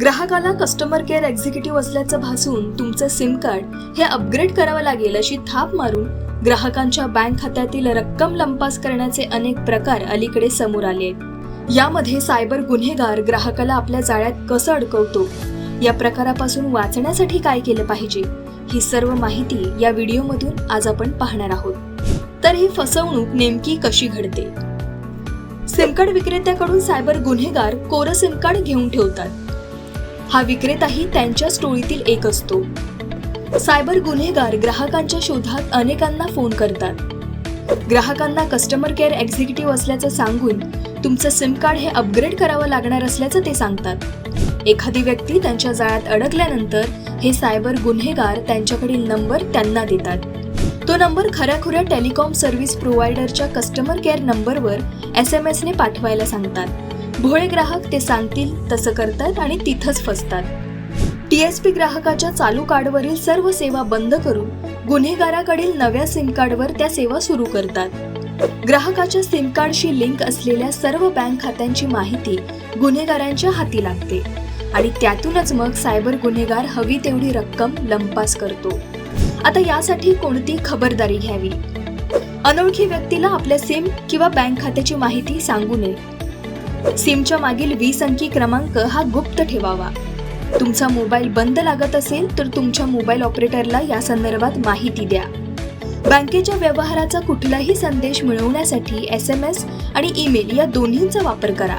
ग्राहकाला customer care executive असल्याचं भासून तुमचं सिम कार्ड हे अपग्रेड करावं लागेल अशी थाप मारून ग्राहकांच्या बँक खात्यातील रक्कम लंपास करण्याचे अनेक प्रकार अलीकडे समोर आले. आहेत यामध्ये सायबर गुन्हेगार ग्राहकाला आपल्या जाळ्यात कसं अडकवतो? या प्रकारापासून वाचण्यासाठी काय केलं पाहिजे? ही सर्व माहिती या व्हिडिओमधून आज आपण पाहणार आहोत. तर ही फसवणूक नेमकी कशी घडते? सिमकार्ड विक्रेत्याकडून सायबर गुन्हेगार कोरं सिमकार्ड घेऊन ठेवतात. हा विक्रेताही त्यांच्या टोळीतील एक असतो. सायबर गुन्हेगार ग्राहकांच्या शोधात अनेकांना फोन करतात. ग्राहकांना कस्टमर केअर एक्झिक्युटिव्ह असल्याचं सांगून तुमचं सिम कार्ड हे अपग्रेड करावं लागणार असल्याचं ते सांगतात. एखादी व्यक्ती त्यांच्या जाळ्यात अडकल्यानंतर हे सायबर गुन्हेगार त्यांच्याकडील नंबर त्यांना देतात. तो नंबर खऱ्याखुऱ्या टेलिकॉम सर्व्हिस प्रोव्हायडरच्या कस्टमर केअर नंबरवर एस एम एसने पाठवायला सांगतात. भोळे ग्राहक ते सांगतील तसं करतात आणि तिथंच फसतात. टीएसपी ग्राहकाच्या चालू कार्डवरील सर्व सेवा बंद करून गुन्हेगाराकडील नव्या सिम कार्डवर त्या सेवा सुरू करतात. ग्राहकाच्या सिम कार्डशी लिंक असलेल्या सर्व बँक खात्यांची माहिती गुन्हेगारांच्या हाती लागते आणि त्यातूनच मग सायबर गुन्हेगार हवी तेवढी रक्कम लंपास करतो. आता यासाठी कोणती खबरदारी घ्यावी? अनोळखी व्यक्तीला आपल्या सिम किंवा बँक खात्याची माहिती सांगू नये. सिमच्या मागील वीस अंकी क्रमांक हा गुप्त ठेवावा. तुमचा मोबाईल बंद लागत असेल तर तुमच्या मोबाईल ऑपरेटरला या संदर्भात माहिती द्या. बँकेच्या व्यवहाराचा कुठलाही संदेश मिळवण्यासाठी एस एम एस आणि ईमेल या दोन्हींचा वापर करा.